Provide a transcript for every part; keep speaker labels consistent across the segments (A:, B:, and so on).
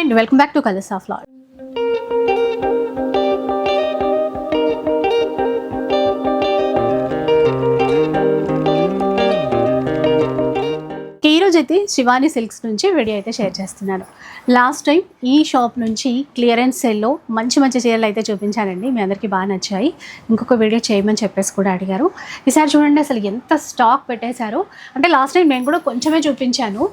A: Hi and welcome back to colours of lad అయితే Shivani silks నుంచి video అయితే share చేస్తున్నాను లాస్ట్ టైం ఈ షాప్ నుంచి క్లియరెన్స్ సేల్లో మంచి మంచి చీరలు అయితే చూపించానండి మీ అందరికీ బాగా నచ్చాయి. ఇంకొక వీడియో చేయమని చెప్పేసి కూడా అడిగారు. ఈసారి చూడండి అసలు ఎంత స్టాక్ పెట్టేశారో. అంటే లాస్ట్ టైం నేను కూడా కొంచెమే చూపించాను.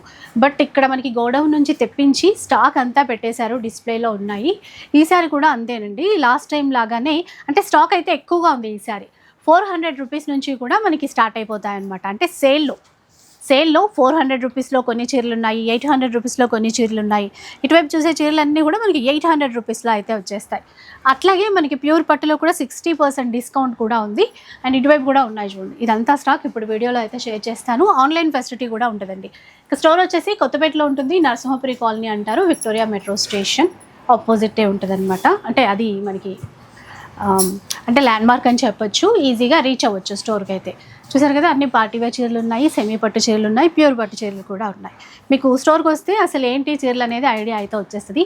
A: బట్ ఇక్కడ మనకి గోడౌన్ నుంచి తెప్పించి స్టాక్ అంతా పెట్టేశారు. డిస్ప్లేలో ఉన్నాయి. ఈసారి కూడా అంతేనండి. లాస్ట్ టైం లాగానే అంటే స్టాక్ అయితే ఎక్కువగా ఉంది ఈసారి. ఫోర్ హండ్రెడ్ రూపీస్ నుంచి కూడా మనకి స్టార్ట్ అయిపోతాయి అనమాట అంటే సేల్లో. సేల్లో ఫోర్ హండ్రెడ్ రూపీస్లో కొన్ని చీరలు ఉన్నాయి ఎయిట్ హండ్రెడ్ రూపీస్లో కొన్ని చీరలు ఉన్నాయి ఇటువైపు చూసే చీరలన్నీ కూడా మనకి ఎయిట్ హండ్రెడ్ రూపీస్లో అయితే వచ్చేస్తాయి. అట్లాగే మనకి ప్యూర్ పట్టులో కూడా సిక్స్టీ పర్సెంట్ డిస్కౌంట్ కూడా ఉంది. అండ్ ఇటువైపు కూడా ఉన్నాయి చూడండి. ఇదంతా స్టాక్. ఇప్పుడు వీడియోలో అయితే షేర్ చేస్తాను. ఆన్లైన్ ఫెసిలిటీ కూడా ఉంటుందండి. ఇక స్టోర్ వచ్చేసి కొత్తపేటలో ఉంటుంది. నరసింహపురి కాలనీ అంటారు. విక్టోరియా మెట్రో స్టేషన్ ఆపోజిటే ఉంటుంది అంటే అది మనకి అంటే ల్యాండ్ మార్క్ అని చెప్పొచ్చు. ఈజీగా రీచ్ అవ్వచ్చు స్టోర్కి అయితే చూసారు కదా అన్ని పార్టీ వేర్ చీరలు ఉన్నాయి సెమీ పట్టు చీరలు ఉన్నాయి ప్యూర్ పట్టు చీరలు కూడా ఉన్నాయి. మీకు స్టోర్కి వస్తే అసలు ఏంటి చీరలు అనేది ఐడియా అయితే వచ్చేస్తుంది.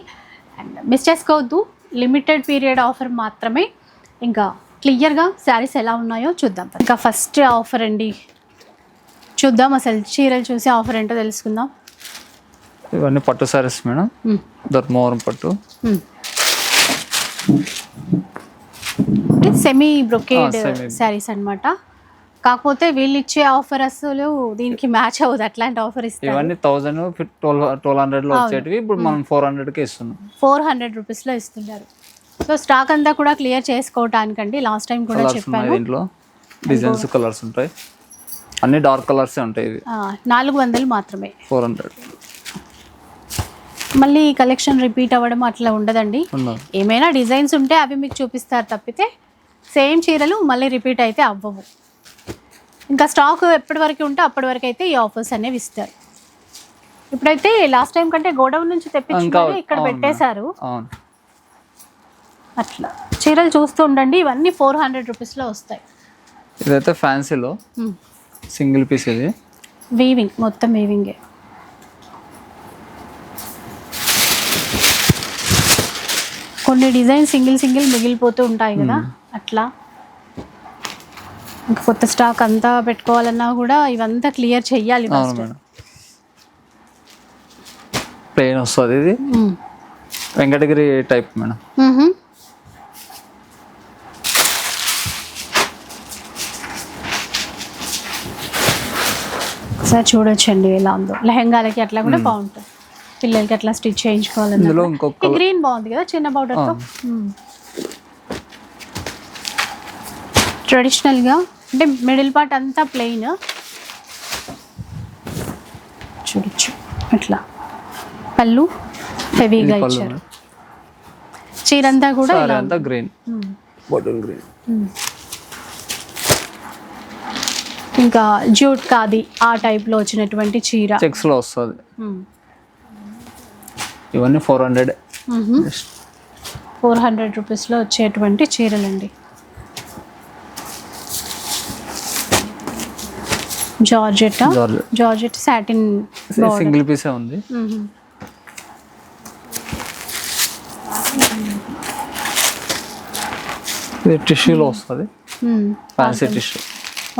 A: అండ్ మిస్ చేసుకోవద్దు లిమిటెడ్ పీరియడ్ ఆఫర్ మాత్రమే. ఇంకా క్లియర్గా శారీస్ ఎలా ఉన్నాయో చూద్దాం. ఇంకా ఫస్ట్ ఆఫర్ అండి. చూద్దాం అసలు చీరలు చూసి ఆఫర్ ఏంటో తెలుసుకుందాం.
B: ఇవన్నీ పట్టు సారీస్ మేడం. ధర్మవరం పట్టు.
A: Semi brocade. శారీస్ అన్నమాట. కాకపోతే వీళ్ళు ఇచ్చే ఆఫర్ అసలు దీనికి మ్యాచ్ అవ్వదు. అట్లాంటి ఆఫర్ ఇస్తారు.
B: ఇవన్నీ థౌజండ్ ట్వెల్వ్ ట్వెల్వ్ హండ్రెడ్లో వచ్చేటివి. ఇప్పుడు మనం ఫోర్ హండ్రెడ్కి ఇస్తున్నాం.
A: ఫోర్ హండ్రెడ్ రూపీస్లో ఇస్తున్నారు. సో స్టాక్ అంతా కూడా క్లియర్ చేసుకోవటానికండి. లాస్ట్ టైం కూడా చెప్పాను.
B: దీంట్లో. డిజైన్స్ కలర్స్ ఉంటాయి. అన్ని డార్క్ కలర్స్ ఉంటాయి ఇవి.
A: నాలుగు వందలు మాత్రమే.
B: ఫోర్ హండ్రెడ్
A: మళ్ళీ కలెక్షన్ రిపీట్ అవ్వడం అట్లా ఉండదండి.
B: ఉండదు.
A: ఏమైనా డిజైన్స్ ఉంటే అవి మీకు చూపిస్తారు తప్పితే సేమ్ చీరలు మళ్ళీ రిపీట్ అయితే అవ్వవు. ఇంకా స్టాక్ ఎప్పటి వరకు ఉంటే అప్పటి వరకు అయితే ఈ ఆఫర్స్ అనేవి ఇస్తారు. ఇప్పుడైతే లాస్ట్ టైం కంటే గోడౌన్ నుంచి తెప్పించి
B: ఇంకా
A: మరీ ఇక్కడ. పెట్టేశారు. అట్లా. చీరలు చూస్తూ ఉండండి ఇవన్నీ ఫోర్ హండ్రెడ్ రూపీస్లో వస్తాయి.
B: ఇదైతే ఫ్యాన్సీలో సింగిల్ పీస్ ఇది.
A: వీవింగ్ మొత్తం వీవింగే కొన్ని డిజైన్ సింగిల్ సింగిల్ మిగిలిపోతూ ఉంటాయి కదా. అట్లా. ఇంకా కొత్త స్టాక్ అంతా పెట్టుకోవాలన్నా కూడా ఇవంతా క్లియర్ చెయ్యాలి
B: అవును
A: ఫస్ట్
B: మేడం. ప్లెయిన్ వస్తుంది ఇది. Venkatagiri type madam.
A: ఒకసారి చూడొచ్చండి ఎలా ఉందో. లెహంగాలకి అట్లా కూడా బాగుంటుంది. పిల్లలకి అట్లా స్టిచ్ చేయించుకోవాలన్నా
B: ఇందులో
A: కూడా.
B: ఇంకొక
A: ఈ గ్రీన్ బాగుంది కదా చిన్న బార్డర్తో ట్రెడిషనల్గా అంటే మిడిల్ పార్ట్ అంతా ప్లెయిన్ చూడొచ్చు అట్లా పళ్ళు హెవీగా ఇచ్చారు. చీరంతా కూడా
B: అంతా గ్రీన్
A: మ్మ్.
B: బాటిల్ గ్రీన్
A: ఇంకా జూట్ కాది ఆ టైప్లో వచ్చినటువంటి చీర.
B: చెక్స్లో వస్తుంది ఇవన్నీ ఫోర్ హండ్రెడ్
A: ఫోర్ హండ్రెడ్ రూపీస్లో వచ్చేటువంటి చీరలండి. జార్జెట్?
B: జార్జెట్.
A: సాటిన్
B: సింగిల్ పీసే ఉంది. ఇది టిష్యూలో వస్తుంది. Fancy tissue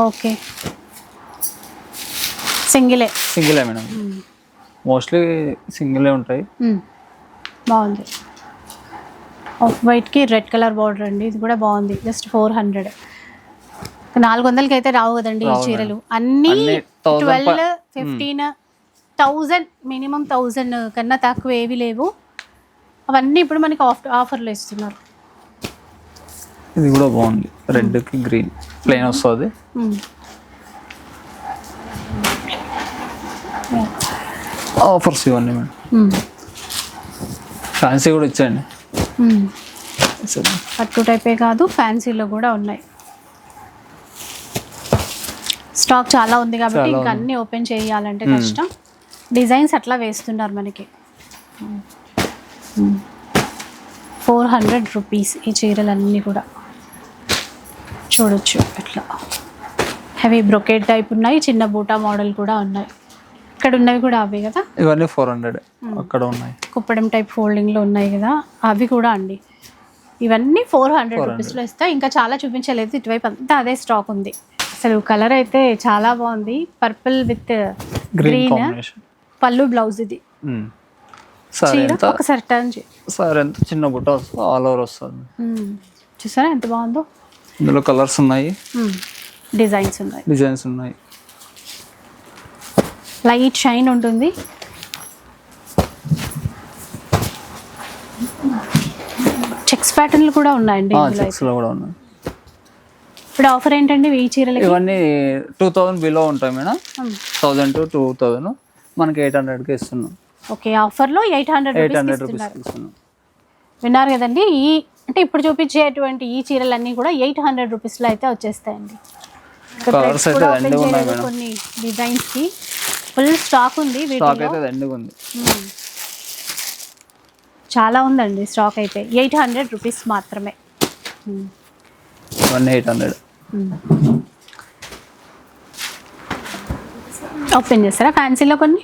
A: okay. సింగిలే.
B: సింగిలే మేడం. మోస్ట్లీ సింగిలే ఉంటాయి.
A: బాగుంది. ఆఫ్ వైట్కి రెడ్ కలర్ బార్డర్ అండి. ఇది కూడా బాగుంది. జస్ట్ ఫోర్ హండ్రెడ్ నాలుగు వందలకి అయితే రావు కదండి. ఈ చీరలు. అన్నీ
B: అన్నీ 1000
A: twelve fifteen thousand minimum thousand కన్నా తక్కువ ఏవి లేవు. అవన్నీ ఇప్పుడు మనకి ఆఫ్ ఆఫర్లో ఇస్తున్నారు.
B: ఇది కూడా బాగుంది. రెడ్కి గ్రీన్ ప్లెయిన్ వస్తుంది. ఆఫర్స్ ఇవన్నీ మేడం. ఫ్యాన్సీ కూడా ఇచ్చేయండి.
A: పట్టు టైపే కాదు ఫ్యాన్సీలో కూడా ఉన్నాయి. స్టాక్ చాలా ఉంది కాబట్టి ఇంకా. అన్ని ఓపెన్ చేయాలంటే కష్టం. డిజైన్స్ అట్లా వేస్తున్నారు మనకి. ఫోర్ హండ్రెడ్ రూపీస్ ఈ చీరలన్నీ కూడా. చూడొచ్చు ఇట్లా హెవీ బ్రొకేట్ టైప్ ఉన్నాయి చిన్న బూటా మోడల్ కూడా ఉన్నాయి. ఇక్కడ ఉన్నవి కూడా అవి కదా?
B: ఇవన్నీ ఫోర్ హండ్రెడ్ అక్కడ ఉన్నాయి.
A: కుప్పడం టైప్ ఫోల్డింగ్లో ఉన్నాయి కదా? అవి కూడా అండి. ఇవన్నీ ఫోర్ హండ్రెడ్ రూపీస్లో ఇస్తాయి ఇంకా చాలా చూపించలేదు. ఇటువైపు అంతా అదే స్టాక్ ఉంది. అసలు కలర్ అయితే చాలా బాగుంది. పర్పుల్ విత్
B: గ్రీన్
A: పళ్ళు బ్లౌజ్ ఇది. ఒకసారి టర్న్
B: సరే ఎంత చిన్న బుట్ట వస్తుంది ఆల్ ఓవర్ వస్తుంది.
A: చూసారా ఎంత బాగుందో?
B: ఇందులో కలర్స్ ఉన్నాయి.
A: డిజైన్స్ ఉన్నాయి.
B: డిజైన్స్ ఉన్నాయి.
A: లైట్ షైన్ ఉంటుంది. చెక్స్ ప్యాటర్న్లు కూడా ఉన్నాయండి ఇందులో
B: చెక్స్లో కూడా ఉన్నాయి.
A: ఇప్పుడు ఆఫర్ ఏంటండి ఈ చీరలకి?
B: ఇవన్నీ టూ థౌజండ్ బిలో ఉంటాయి madam. Thousand to two thousand మనకి ఎయిట్ హండ్రెడ్కి ఇస్తున్నాం.
A: ఓకే ఆఫర్లో eight hundred
B: eight hundred rupees ఇస్తున్నాం.
A: విన్నారు కదండి ఈ అంటే ఇప్పుడు చూపించేటువంటి ఈ చీరలన్నీ కూడా ఎయిట్ హండ్రెడ్ రూపీస్లో అయితే వచ్చేస్తాయండి. threads
B: అయితే ఉన్నాయి మేడం.
A: కొన్ని డిజైన్స్కి. ఫుల్ స్టాక్ ఉంది
B: స్టాక్ అయితే ఉంది.
A: చాలా ఉందండి స్టాక్ అయితే. ఎయిట్ హండ్రెడ్ రూపీస్ మాత్రమే.
B: ఇవన్నీ ఎయిట్ హండ్రెడ్.
A: ఓపెన్ చేస్తారా? ఫ్యాన్సీలో కొన్ని?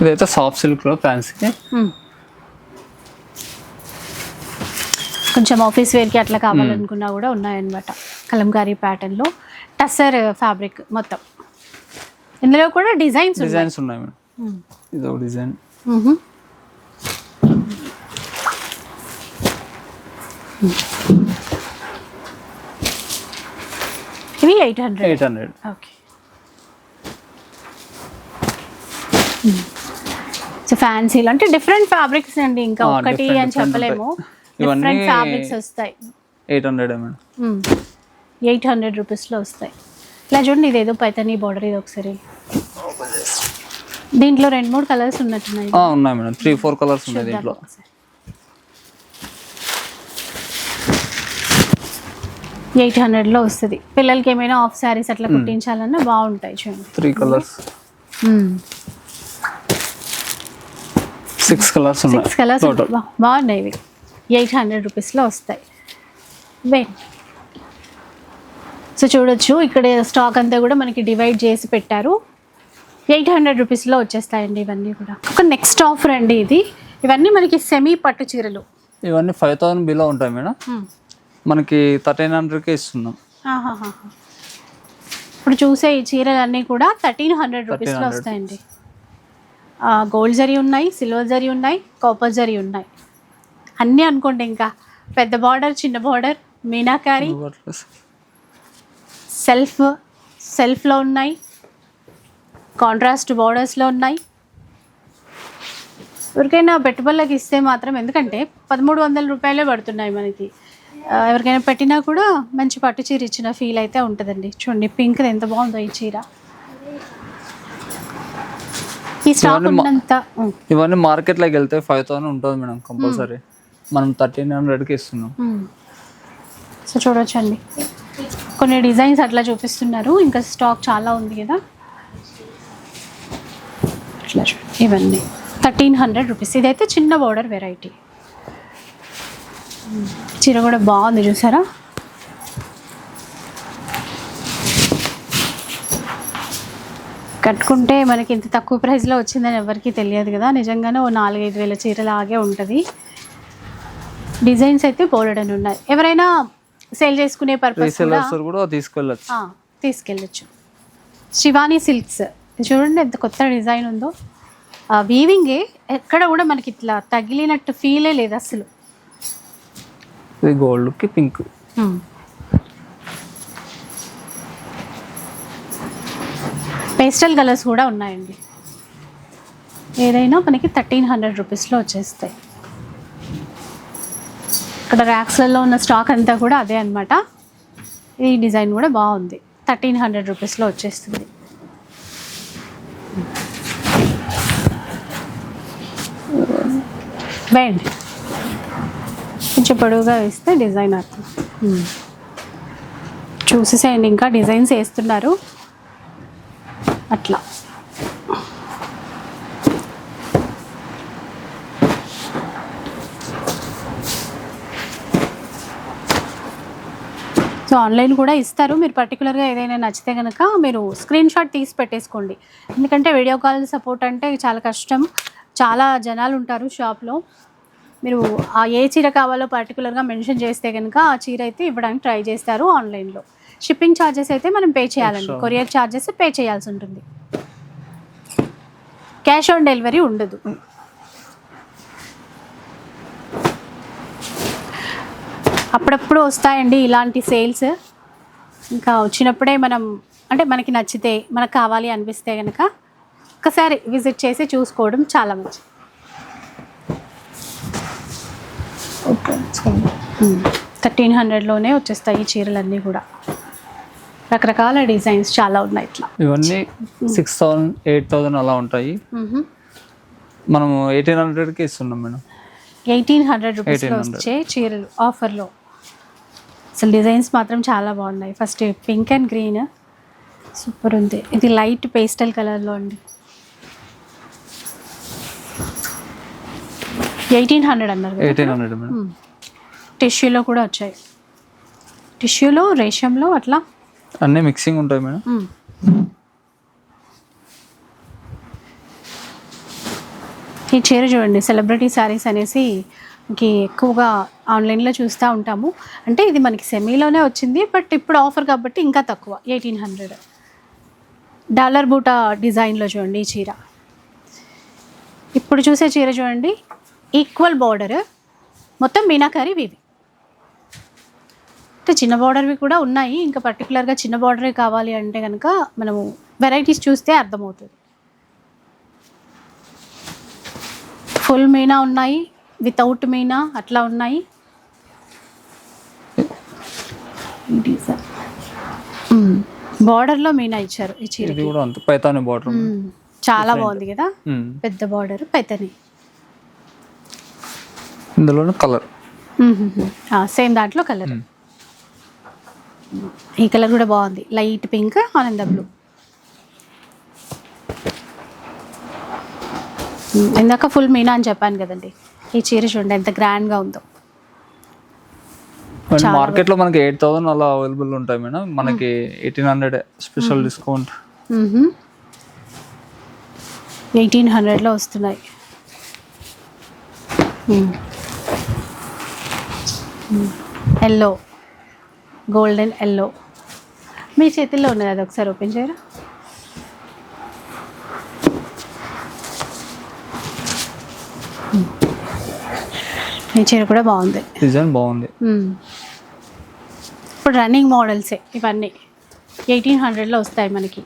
B: ఇదైతే సాఫ్ట్ సిల్క్లో ఫ్యాన్సీ.
A: కొంచెం ఆఫీస్ వేర్కి అట్లా కావాలనుకున్నా కూడా ఉన్నాయన్నమాట. కలంకారీ ప్యాటర్న్లో టస్సర్ ఫ్యాబ్రిక్ మొత్తం. ఇందులో కూడా డిజైన్స్ ఉన్నాయి.
B: డిజైన్స్ ఉన్నాయి మేడం. ఇది డిజైన్.
A: ఇవి eight hundred
B: eight hundred
A: okay so ఫ్యాన్సీలు అంటే డిఫరెంట్ ఫ్యాబ్రిక్స్ అండి ఇంకా ఒకటి అని చెప్పలేము. డిఫరెంట్ ఫ్యాబ్రిక్స్ వస్తాయి.
B: Eight hundred madam.
A: Eight hundred రూపీస్లో వస్తాయి. ఇలా చూడండి ఇదేదో పైతనీ బార్డర్ ఇది ఒకసారి. దీంట్లో రెండు మూడు కలర్స్ ఉన్నట్టున్నాయి.
B: ఉన్నాయి మేడం. త్రీ ఫోర్ కలర్స్ ఉన్నాయి దీంట్లో.
A: ఎయిట్ హండ్రెడ్లో వస్తుంది. పిల్లలకి ఏమైనా ఆఫ్ శారీస్ అట్లా కుట్టించాలన్నా బాగుంటాయి చూడండి
B: three colours. Six colours
A: six colours బాగున్నాయి ఇవి. ఎయిట్ హండ్రెడ్ రూపీస్లో వస్తాయి. వే. సో చూడొచ్చు ఇక్కడ స్టాక్ అంతా కూడా మనకి డివైడ్ చేసి పెట్టారు. ఎయిట్ హండ్రెడ్ రూపీస్లో వచ్చేస్తాయండి ఇవన్నీ కూడా. ఒక నెక్స్ట్ ఆఫర్ అండి ఇది. ఇవన్నీ మనకి సెమీ పట్టు చీరలు.
B: ఇవన్నీ ఫైవ్ థౌసండ్ బిలో ఉంటాయి మేడం. మనకి థర్టీన్ హండ్రెడ్కే ఇస్తున్నాం.
A: ఇప్పుడు చూసే ఈ చీరలన్నీ కూడా థర్టీన్ హండ్రెడ్ రూపీస్లో
B: 1300
A: వస్తాయండి. గోల్డ్ జరీ ఉన్నాయి సిల్వర్ జరీ ఉన్నాయి కాపర్ జరీ ఉన్నాయి. అన్నీ అనుకోండి ఇంకా. పెద్ద బార్డర్ చిన్న బార్డర్ మీనాకారి సెల్ఫ్ సెల్ఫ్లో ఉన్నాయి. కాంట్రాస్ట్ బార్డర్స్లో ఉన్నాయి. ఎవరికైనా పెట్టుబడులకు ఇస్తే మాత్రం ఎందుకంటే పదమూడు వందల రూపాయలే పడుతున్నాయి మనకి. ఎవరికైనా పెట్టినా కూడా మంచి పట్టు చీర ఇచ్చిన ఫీల్ అయితే ఉంటుందండి. చూడండి పింక్ ఎంత బాగుందో ఈ చీర. ఈ స్టాక్ ఉన్నంత
B: ఇవన్నీ మార్కెట్లోకి వెళ్తే ఫైవ్ థౌసండ్ ఉంటుంది మేడం కంపల్సరీ మనం థర్టీన్ హండ్రెడ్కి ఇస్తున్నాం.
A: ఉం. సో చూడొచ్చండి. కొన్ని డిజైన్స్ అట్లా చూపిస్తున్నారు. ఇంకా స్టాక్ చాలా ఉంది కదా. ఇట్లా ఇవన్నీ. థర్టీన్ హండ్రెడ్ రూపీస్ ఇదైతే చిన్న బోర్డర్ వెరైటీ చీర కూడా బాగుంది చూసారా? కట్టుకుంటే మనకి ఇంత తక్కువ ప్రైస్లో వచ్చిందని ఎవరికీ తెలియదు కదా. నిజంగానే ఓ నాలుగైదు వేల చీరలాగే ఉంటుంది. డిజైన్స్ అయితే బోలెడని ఉన్నాయి. ఎవరైనా సేల్ చేసుకునే పర్పస్ కూడా
B: తీసుకెళ్ళచ్చు.
A: తీసుకెళ్ళచ్చు. శివానీ సిల్క్స్. చూడండి ఎంత కొత్త డిజైన్ ఉందో. వీవింగే ఎక్కడ కూడా మనకి ఇట్లా తగిలినట్టు ఫీలే లేదు అసలు.
B: ఇది గోల్డ్కి పింక్. Hmm.
A: పేస్టల్ కలర్స్ కూడా ఉన్నాయండి. ఏదైనా మనకి థర్టీన్ హండ్రెడ్ రూపీస్లో వచ్చేస్తాయి. ఇక్కడ ర్యాక్స్లలో ఉన్న స్టాక్ అంతా కూడా అదే అనమాట ఈ డిజైన్ కూడా బాగుంది. థర్టీన్ హండ్రెడ్ రూపీస్లో వచ్చేస్తుంది. Hmm. వేయండి కొంచెం పొడవుగా వేస్తే డిజైన్ అవుతుంది ఉమ్. చూసేసేయండి ఇంకా డిజైన్స్ వేస్తున్నారు. అట్లా. సో సో ఆన్లైన్ కూడా ఇస్తారు. మీరు పర్టికులర్గా ఏదైనా నచ్చితే కనుక మీరు స్క్రీన్ షాట్ తీసి పెట్టేసుకోండి. ఎందుకంటే వీడియో కాల్ సపోర్ట్ అంటే చాలా కష్టం. చాలా జనాలు ఉంటారు షాప్లో మీరు ఆ ఏ చీర కావాలో పర్టికులర్గా మెన్షన్ చేస్తే కనుక ఆ చీర అయితే ఇవ్వడానికి ట్రై చేస్తారు ఆన్లైన్లో షిప్పింగ్ ఛార్జెస్ అయితే మనం పే చేయాలండి. కొరియర్ ఛార్జెస్ పే చేయాల్సి ఉంటుంది. క్యాష్ ఆన్ డెలివరీ ఉండదు. అప్పుడప్పుడు వస్తాయండి ఇలాంటి సేల్స్ ఇంకా వచ్చినప్పుడే మనం అంటే మనకి నచ్చితే మనకు కావాలి అనిపిస్తే కనుక ఒకసారి విజిట్ చేసి చూసుకోవడం చాలా మంచిది
B: ఓకే
A: థర్టీన్ హండ్రెడ్లోనే వచ్చేస్తాయి ఈ చీరలన్నీ కూడా. రకరకాల డిజైన్స్ చాలా ఉన్నాయి ఇట్లా.
B: ఇవన్నీ సిక్స్ థౌసండ్ ఎయిట్ థౌసండ్ అలా ఉంటాయి. మనము ఎయిటీన్ హండ్రెడ్కి ఇస్తున్నాం మేడం.
A: ఎయిటీన్ హండ్రెడ్ రూపీస్లో
B: 1800.
A: వచ్చే చీరలు ఆఫర్లో. అసలు డిజైన్స్ మాత్రం చాలా బాగున్నాయి. First pink and green. Super ఉంది. ఇది లైట్ పేస్టల్ కలర్లో అండి. ఎయిటీన్ హండ్రెడ్ అన్నారు
B: ఎయిటీన్ హండ్రెడ్ మేడం.
A: టిష్యూలో కూడా వచ్చాయి. టిష్యూలో రేషంలో అట్లా?
B: అన్నీ మిక్సింగ్ ఉంటాయి మేడం.
A: ఈ చీర చూడండి సెలబ్రిటీ శారీస్ అనేసి మనకి ఎక్కువగా ఆన్లైన్లో చూస్తూ ఉంటాము. అంటే ఇది మనకి సెమీలోనే వచ్చింది బట్ ఇప్పుడు ఆఫర్ కాబట్టి ఇంకా తక్కువ ఎయిటీన్ హండ్రెడ్. డాలర్ బూటా డిజైన్లో చూడండి ఈ చీర. ఇప్పుడు చూసే చీర చూడండి ఈక్వల్ బార్డర్ మొత్తం మీనాకారి వివి అంటే చిన్న బార్డర్వి కూడా ఉన్నాయి. ఇంకా పర్టికులర్గా చిన్న బార్డరే కావాలి అంటే కనుక మనము వెరైటీస్ చూస్తే అర్థమవుతుంది. ఫుల్ మీనా ఉన్నాయి. వితౌట్ మీనా అట్లా ఉన్నాయి. బార్డర్లో మీనా ఇచ్చారు ఈ చీర
B: బార్డర్
A: చాలా బాగుంది కదా. పెద్ద బార్డర్ పెద్దది
B: ఇందులోనే కలర్
A: సేమ్ దాంట్లో కలర్ ఈ కలర్ కూడా బాగుంది. లైట్ పింక్ ఆనంద బ్లూ ఇందాక ఫుల్ మీనా అని చెప్పాను కదండి. ఈ చీర చూడండి ఎంత గ్రాండ్గా ఉందో.
B: మార్కెట్లో మనకి ఎయిట్ థౌసండ్ అలా అవైలబుల్ ఉంటాయి మేడం. మనకి eighteen hundred special discount
A: eighteen హండ్రెడ్లో వస్తున్నాయి. ఎల్లో గోల్డెన్ ఎల్లో మీ చేతిలో ఉన్నది అది ఒకసారి ఓపెన్ చేయరా? Hmm. ఈ చీర కూడా బాగుంది.
B: డిజైన్ బాగుంది.
A: మ్మ్. ఇప్పుడు రన్నింగ్ మోడల్సే ఇవన్నీ. ఎయిటీన్ హండ్రెడ్లో వస్తాయి మనకి.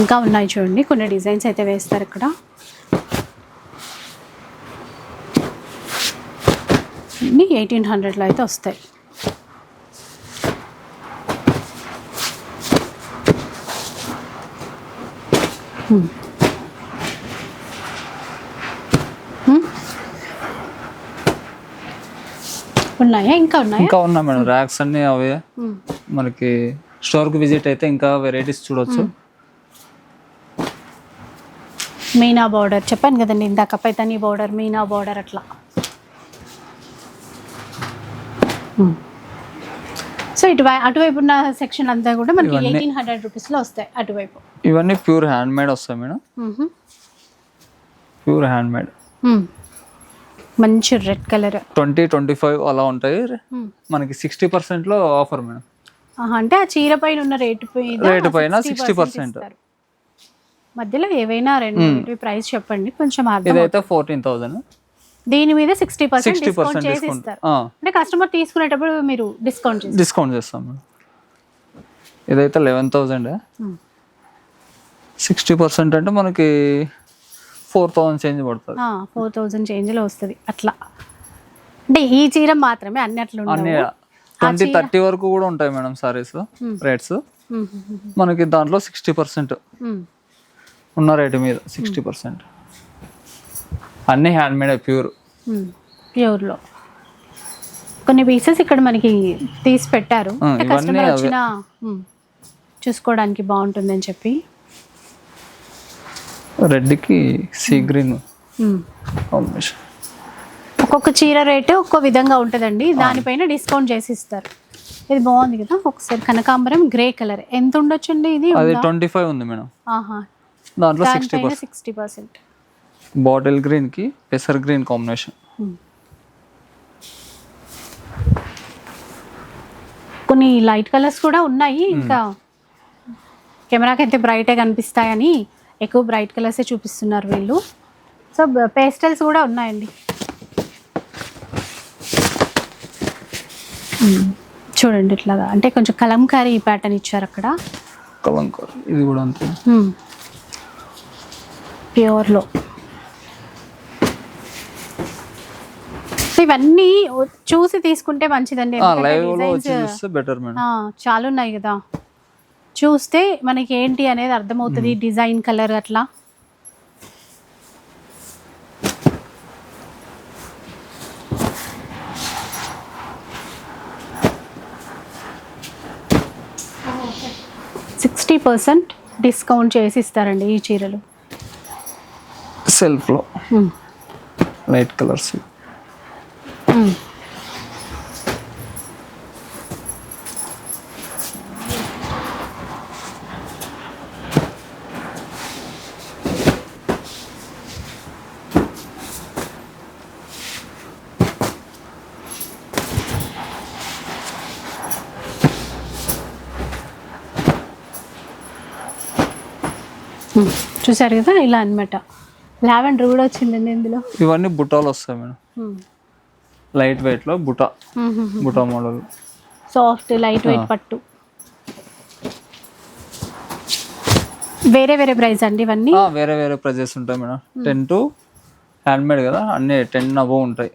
A: ఇంకా ఉన్నాయి చూడండి. కొన్ని డిజైన్స్ అయితే వేస్తారు ఇక్కడ. ఇన్ని ఎయిటీన్ హండ్రెడ్లో అయితే వస్తాయి. ఉన్నాయా? ఇంకా ఉన్నాయా?
B: ఇంకా ఉన్నాయి మేడం. ర్యాక్స్ అన్ని అవే. మనకి స్టోర్కి విజిట్ అయితే ఇంకా వెరైటీస్ చూడొచ్చు.
A: మీనా బార్డర్. చెప్పాను కదండి ఇందాక పైతాని బార్డర్ మీనా బార్డర్ అట్లా. సో ఇటు అటువైపు ఉన్న సెక్షన్ అంతా కూడా మనకి ఎయిటీన్ హండ్రెడ్ రూపీస్లో వస్తాయి అటువైపు.
B: ఇవన్నీ ప్యూర్ హ్యాండ్ మేడ్ వస్తాయి మేడం. Pure hand made.
A: మంచి red colour.
B: Twenty twenty five అలా ఉంటాయి. మనకి సిక్స్టీ పర్సెంట్లో ఆఫర్ మేడం.
A: అంటే ఆ చీర పైన ఉన్న రేటు పైన
B: రేటు పైన
A: 60%
B: 60%
A: ఇస్తారు. మధ్యలో ఏవైనా రెండు ప్రైస్ చెప్పండి. కొంచెం అర్థం
B: ఇదైతే ఫోర్టీన్ థౌసండ్
A: దీని మీద సిక్స్టీ పర్సెంట్ డిస్కౌంట్ చేసి ఇస్తారు అంటే కస్టమర్ తీసుకునేటప్పుడు మీరు డిస్కౌంట్
B: డిస్కౌంట్ చేస్తాం ఇదైతే లెవెన్ థౌసండ్. సిక్స్టీ పర్సెంట్ అంటే మనకి ఫోర్ థౌసండ్ చేంజ్ పడుతుంది.
A: ఫోర్ థౌజండ్ చేంజ్లో వస్తుంది. అట్లా. అంటే ఈ చీర మాత్రమే అన్ని అట్లా
B: అన్ని ట్వంటీ థర్టీ వరకు కూడా ఉంటాయి మేడం సారీస్ రేట్స్. మనకి దాంట్లో సిక్స్టీ పర్సెంట్. ఉన్న రేటు మీద సిక్స్టీ పర్సెంట్. అన్నీ హ్యాండ్ మేడ్ ప్యూర్.
A: ప్యూర్లో. కొన్ని పీసెస్ ఇక్కడ మనకి తీసి పెట్టారు. కస్టమర్. వచ్చిన చూసుకోవడానికి బాగుంటుందని చెప్పి.
B: రెడ్కి సీ గ్రీన్
A: ఒక్కొక్క చీర రేటు ఒక్కో విధంగా ఉంటుందండి. దానిపైన డిస్కౌంట్ చేసి ఇస్తారు ఇది బాగుంది కదా ఒకసారి కనకాంబరం గ్రే కలర్. ఎంత ఉండొచ్చండి ఇది?
B: అది
A: ఉందా?
B: ట్వంటీ ఫైవ్ ఉంది మేడం.
A: ఆహా
B: దాంట్లో సిక్స్టీ
A: సిక్స్టీ పర్సెంట్
B: బాటిల్ గ్రీన్కి పెసర్ గ్రీన్ కాంబినేషన్
A: కొన్ని లైట్ కలర్స్ కూడా ఉన్నాయి. ఇంకా కెమెరాకి అయితే బ్రైటే కనిపిస్తాయని ఎక్కువ బ్రైట్ కలర్సే చూపిస్తున్నారు వీళ్ళు. సో పేస్టల్స్ కూడా ఉన్నాయండి. మ్మ్. చూడండి ఇట్లాగా. అంటే కొంచెం కలంకారీ ప్యాటర్న్ ఇచ్చారు అక్కడ.
B: కలంకర్. ఇది కూడా అంతే.
A: ప్యూర్లో. ఇవన్నీ చూసి తీసుకుంటే మంచిదండి. చాలా ఉన్నాయి కదా. చూస్తే మనకి ఏంటి అనేది అర్థమవుతుంది డిజైన్ కలర్ అట్లా. సిక్స్టీ పర్సెంట్ డిస్కౌంట్ చేసి ఇస్తారండి ఈ చీరలు.
B: సెల్ఫ్లో
A: మ్మ్.
B: లైట్ కలర్స్
A: మ్మ్. మ్మ్. చూసారు కదా ఇలా అన్నమాట లావెండర్ కూడా వచ్చిందండి ఇందులో.
B: ఇవన్నీ బుటాలు వస్తాయి మేడం. లైట్ వెయిట్లో బుటా. బుటా మోడల్.
A: సాఫ్ట్ లైట్ వెయిట్ పట్టు. వేరే వేరే ప్రైస్ అండి ఇవన్నీ?
B: వేరే వేరే ప్రైజెస్ ఉంటాయి madam. Ten to hand made కదా అన్ని టెన్ అబవ్ ఉంటాయి.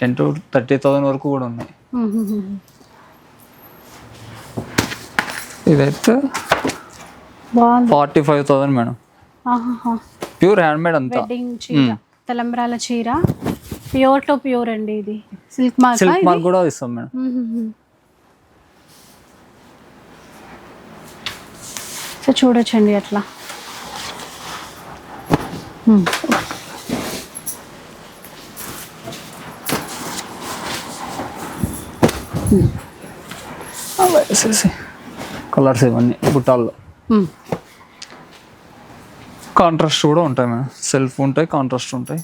B: టెన్ టు థర్టీ థౌసండ్ వరకు కూడా ఉన్నాయి. ఇదైతే forty five thousand madam. Pure hand made అంతా.
A: వెడ్డింగ్ చీర తలంబ్రాల చీర. ప్యూర్ టు ప్యూర్ అండి ఇది. సిల్క్ మార్క్
B: సిల్క్ మార్క్ కూడా ఇస్తాం మేడం.
A: సో చూడొచ్చండి అట్లా.
B: కలర్స్ ఇవన్నీ బుట్టాల్లో. కాంట్రాస్ట్ కూడా ఉంటాయి మేడం. సెల్ఫ్ ఉంటాయి కాంట్రాస్ట్ ఉంటాయి.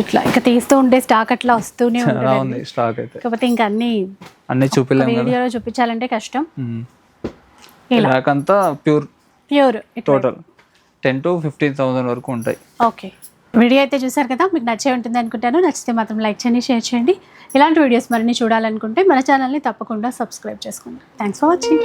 A: ఇట్లా ఇక తీస్తూ ఉంటే స్టాక్ అట్లా వస్తూనే ఉంటుంది
B: స్టాక్ అయితే.
A: కాకపోతే ఇంకా అన్ని
B: అన్ని చూపిలేము కదా.
A: వీడియోలో చూపించాలంటే కష్టం.
B: మ్మ్.
A: ఇలా.
B: ర్యాక్ అంతా pure
A: pure
B: total. Ten to fifteen thousand వరకు ఉంటాయి.
A: ఓకే. వీడియో అయితే చూసారు కదా మీకు నచ్చే ఉంటుంది అనుకుంటాను. నచ్చితే మాత్రం లైక్ చేయండి షేర్ చేయండి. ఇలాంటి వీడియోస్ మరిన్ని చూడాలనుకుంటే మన ఛానల్ని తప్పకుండా సబ్స్క్రైబ్ చేసుకోండి. Thanks for watching